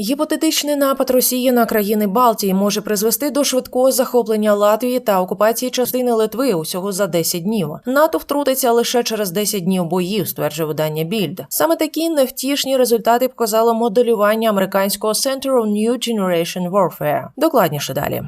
Гіпотетичний напад Росії на країни Балтії може призвести до швидкого захоплення Латвії та окупації частини Литви усього за 10 днів. НАТО втрутиться лише через 10 днів боїв, стверджує видання Більд. Саме такі невтішні результати показало моделювання американського Center of New Generation Warfare. Докладніше далі.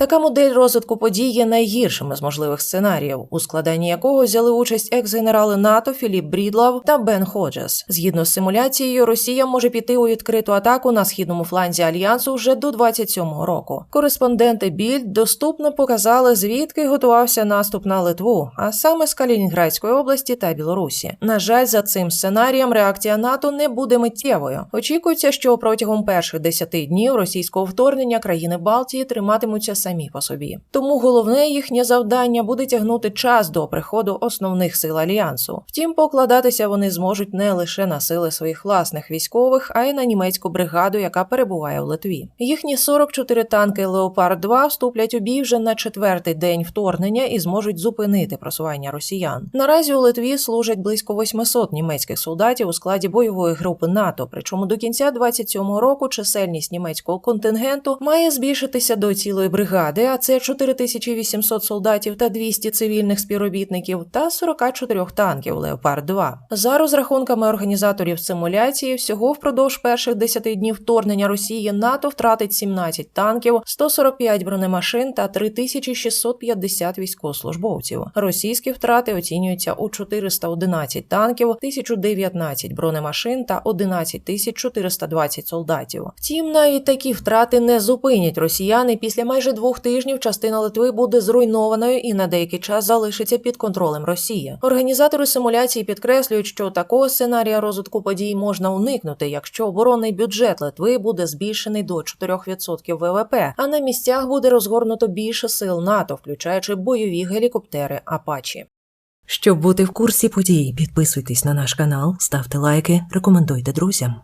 Така модель розвитку подій є найгіршим із можливих сценаріїв, у складанні якого взяли участь екс-генерали НАТО Філіп Брідлав та Бен Ходжес. Згідно з симуляцією, Росія може піти у відкриту атаку на східному фланзі альянсу вже до 27-го року. Кореспонденти Більд доступно показали, звідки готувався наступ на Литву, а саме з Калінінградської області та Білорусі. На жаль, за цим сценарієм реакція НАТО не буде миттєвою. Очікується, що протягом перших 10 днів російського вторгнення країни Балтії триматимуться самі по собі. Тому головне їхнє завдання буде тягнути час до приходу основних сил альянсу. Втім, покладатися вони зможуть не лише на сили своїх власних військових, а й на німецьку бригаду, яка перебуває в Литві. Їхні 44 танки Леопард 2 вступлять у бій вже на четвертий день вторгнення і зможуть зупинити просування росіян. Наразі у Литві служать близько 800 німецьких солдатів у складі бойової групи НАТО. Причому до кінця 27-го року чисельність німецького контингенту має збільшитися до цілої бригади, а це 4800 солдатів та 200 цивільних співробітників та 44 танків Леопард 2 За розрахунками організаторів симуляції, всього впродовж перших 10 днів вторгнення Росії НАТО втратить 17 танків, 145 бронемашин та 3650 військовослужбовців. Російські втрати оцінюються у 411 танків, 1019 бронемашин та 11 420 солдатів. Втім, навіть такі втрати не зупинять росіяни. Після майже двох тижнів частина Литви буде зруйнованою і на деякий час залишиться під контролем Росії. Організатори симуляції підкреслюють, що такого сценарія розвитку подій можна уникнути, якщо оборонний бюджет Литви буде збільшений до 4% ВВП, а на місцях буде розгорнуто більше сил НАТО, включаючи бойові гелікоптери Апачі. Щоб бути в курсі подій, підписуйтесь на наш канал, ставте лайки, рекомендуйте друзям.